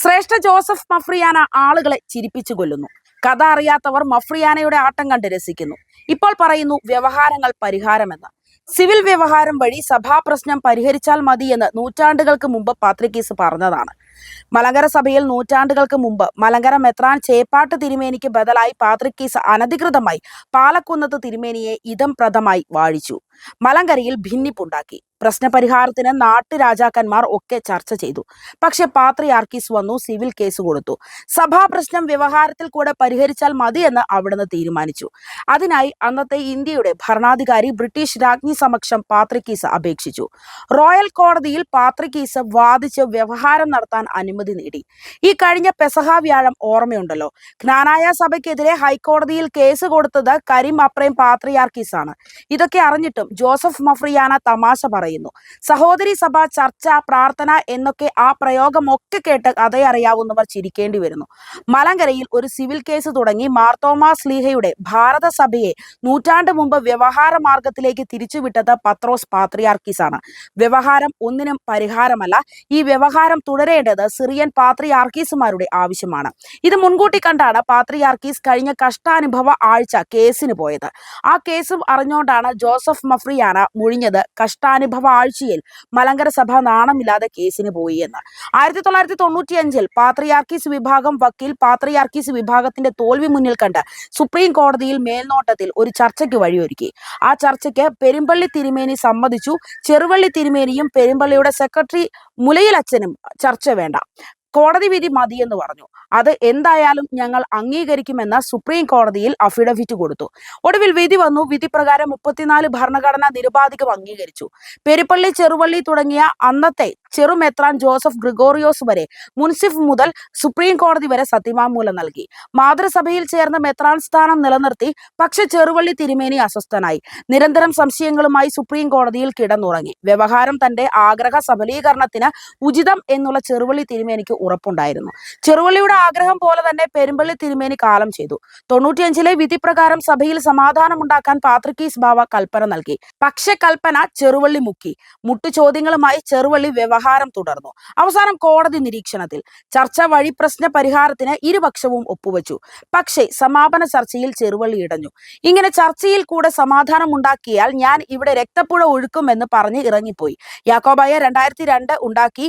ശ്രേഷ്ഠ Joseph മഫ്രിയാന ആളുകളെ ചിരിപ്പിച്ചു കൊല്ലുന്നു. കഥ അറിയാത്തവർ മഫ്രിയാനയുടെ ആട്ടം കണ്ട് രസിക്കുന്നു. ഇപ്പോൾ പറയുന്നു വ്യവഹാരങ്ങൾ പരിഹാരമെന്ന്. സിവിൽ വ്യവഹാരം വഴി സഭാപ്രശ്നം പരിഹരിച്ചാൽ മതി എന്ന് നൂറ്റാണ്ടുകൾക്ക് മുമ്പ് പാത്രിക്കീസ് പറഞ്ഞതാണ്. മലങ്കര സഭയിൽ നൂറ്റാണ്ടുകൾക്ക് മുമ്പ് മലങ്കര മെത്രാൻ ചേപ്പാട്ട് തിരുമേനിക്ക് ബദലായി പാത്രിക്കീസ് അനധികൃതമായി പാലക്കുന്നത്ത് തിരുമേനിയെ ഇതം പ്രദമായി വാഴിച്ചു. മലങ്കരയിൽ ഭിന്നിപ്പുണ്ടാക്കി. പ്രശ്നപരിഹാരത്തിന് നാട്ടുരാജാക്കന്മാർ ഒക്കെ ചർച്ച ചെയ്തു. പക്ഷെ പാത്രിയാർക്കീസ് വന്നു സിവിൽ കേസ് കൊടുത്തു. സഭാ പ്രശ്നം വ്യവഹാരത്തിൽ കൂടെ പരിഹരിച്ചാൽ മതിയെന്ന് അവിടുന്ന് തീരുമാനിച്ചു. അതിനായി അന്നത്തെ ഇന്ത്യയുടെ ഭരണാധികാരി ബ്രിട്ടീഷ് രാജ്ഞി സമക്ഷം പാത്രിക്കീസ് അപേക്ഷിച്ചു. റോയൽ കോടതിയിൽ പാത്രിക്കീസ് വാദിച്ച് വ്യവഹാരം നടത്താൻ അനുമതി നേടി. ഈ കഴിഞ്ഞ പെസഹ വ്യാഴം ഓർമ്മയുണ്ടല്ലോ. ജ്ഞാനായ സഭയ്ക്കെതിരെ ഹൈക്കോടതിയിൽ കേസ് കൊടുത്തത് കരീം അപ്രേം പാത്രിയാർക്കീസ് ആണ് ഇതൊക്കെ അറിഞ്ഞിട്ടും ജോസഫ് മഫ്രിയാന തമാശ പറയുന്നു. സഹോദരി സഭ ചർച്ച പ്രാർത്ഥന എന്നൊക്കെ ആ പ്രയോഗമൊക്കെ കേട്ട് കഥയറിയാവുന്നവർ ചിരിക്കേണ്ടി വരുന്നു. മലങ്കരയിൽ ഒരു സിവിൽ കേസ് തുടങ്ങി മാർത്തോമാ സ്ലീഹയുടെ ഭാരതസഭയെ നൂറ്റാണ്ട് മുമ്പ് വ്യവഹാര മാർഗത്തിലേക്ക് തിരിച്ചുവിട്ടത് പത്രോസ് പാത്രിയാർക്കീസ് ആണ് വ്യവഹാരം ഒന്നിനും പരിഹാരമല്ല ഈ വ്യവഹാരം തുടരേണ്ടത് സിറിയൻ പാത്രിയാർക്കീസുമാരുടെ ആവശ്യമാണ്. ഇത് മുൻകൂട്ടി കണ്ടാണ് പാത്രിയാർക്കീസ് കഴിഞ്ഞ കഷ്ടാനുഭവ ആഴ്ച കേസിന് പോയത്. ആ കേസും അറിഞ്ഞുകൊണ്ടാണ് ജോസഫ് മഫ്രിയാന മുഴിഞ്ഞത് കഷ്ടാനുഭവ ആഴ്ചയിൽ മലങ്കര സഭ നാണമില്ലാതെ കേസിന് പോയി എന്ന്. ആയിരത്തി തൊള്ളായിരത്തി തൊണ്ണൂറ്റി അഞ്ചിൽ പാത്രിയാർക്കീസ് വിഭാഗം വക്കീൽ പാത്രിയാർക്കീസ് വിഭാഗത്തിന്റെ തോൽവി മുന്നിൽ കണ്ട് സുപ്രീം കോടതിയിൽ മേൽനോട്ടത്തിൽ ഒരു ചർച്ചയ്ക്ക് വഴിയൊരുക്കി. ആ ചർച്ചയ്ക്ക് പെരുമ്പള്ളി തിരുമേനി സമ്മതിച്ചു. ചെറുവള്ളി തിരുമേനിയും പെരുമ്പള്ളിയുടെ സെക്രട്ടറി മുലയിലച്ചനും ചർച്ച വേണ്ട. കോടതി വിധി മതിയെന്ന് പറഞ്ഞു. അത് എന്തായാലും ഞങ്ങൾ അംഗീകരിക്കുമെന്ന് സുപ്രീം കോടതിയിൽ അഫിഡവിറ്റ് കൊടുത്തു. ഒടുവിൽ വിധി വന്നു. വിധി പ്രകാരം മുപ്പത്തിനാല് ഭരണഘടന നിരുപാധികം അംഗീകരിച്ചു. പെരുപ്പള്ളി ചെറുവള്ളി തുടങ്ങിയ അന്നത്തെ ചെറുമെത്രാൻ ജോസഫ് ഗ്രിഗോറിയോസ് വരെ മുൻസിഫ് മുതൽ സുപ്രീം കോടതി വരെ സത്യവാങ്മൂലം നൽകി. മാതൃസഭയിൽ ചേർന്ന മെത്രാൻ സ്ഥാനം നിലനിർത്തി. പക്ഷെ ചെറുവള്ളി തിരുമേനി അസ്വസ്ഥനായി. നിരന്തരം സംശയങ്ങളുമായി സുപ്രീം കോടതിയിൽ കിടന്നുറങ്ങി. വ്യവഹാരം തന്റെ ആഗ്രഹ സബലീകരണത്തിന് ഉചിതം എന്നുള്ള ചെറുവള്ളി തിരുമേനിക്ക് ഉറപ്പുണ്ടായിരുന്നു. ചെറുവള്ളിയുടെ ആഗ്രഹം പോലെ തന്നെ പെരുമ്പള്ളി തിരുമേനി കാലം ചെയ്തു. തൊണ്ണൂറ്റിയഞ്ചിലെ വിധി പ്രകാരം സഭയിൽ സമാധാനമുണ്ടാക്കാൻ പാത്രിക്കീസ് ബാവ കൽപ്പന നൽകി. പക്ഷെ കൽപ്പന ചെറുവള്ളി മുക്കി. മുട്ടു ചോദ്യങ്ങളുമായി ചെറുവള്ളി വ്യവഹാരം തുടർന്നു. അവസാനം കോടതി നിരീക്ഷണത്തിൽ. ചർച്ച വഴി പ്രശ്ന പരിഹാരത്തിന് ഇരുപക്ഷവും ഒപ്പുവച്ചു. പക്ഷേ സമാപന ചർച്ചയിൽ ചെറുവള്ളി ഇടഞ്ഞു. ഇങ്ങനെ ചർച്ചയിൽ കൂടെ സമാധാനം ഉണ്ടാക്കിയാൽ ഞാൻ ഇവിടെ രക്തപ്പുഴ ഒഴുക്കുമെന്ന് പറഞ്ഞ് ഇറങ്ങിപ്പോയി. യാക്കോബായ രണ്ടായിരത്തി രണ്ട് ഉണ്ടാക്കി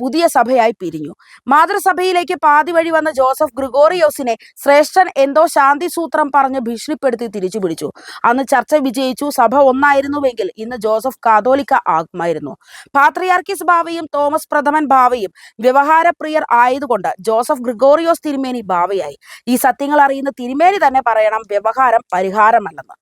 പുതിയ സഭയായി പിരിഞ്ഞു. മാതൃസഭയിലേക്ക് പാതി വഴി വന്ന ജോസഫ് ഗ്രിഗോറിയോസിനെ ശ്രേഷ്ഠൻ എന്തോ ശാന്തി സൂത്രം പറഞ്ഞ് ഭീഷണിപ്പെടുത്തി തിരിച്ചു പിടിച്ചു. അന്ന് ചർച്ച വിജയിച്ചു. സഭ ഒന്നായിരുന്നുവെങ്കിൽ ഇന്ന് ജോസഫ് കാതോലിക്ക ആകുമായിരുന്നു. പാത്രിയാർക്കിസ് ബാവയും തോമസ് പ്രഥമൻ ബാവയും വ്യവഹാരപ്രിയർ ആയതുകൊണ്ട് ജോസഫ് ഗ്രിഗോറിയോസ് തിരുമേനി ബാവയായി ഈ സത്യങ്ങൾ അറിയുന്ന തിരുമേനി തന്നെ പറയണം വ്യവഹാരം പരിഹാരമല്ലെന്ന്.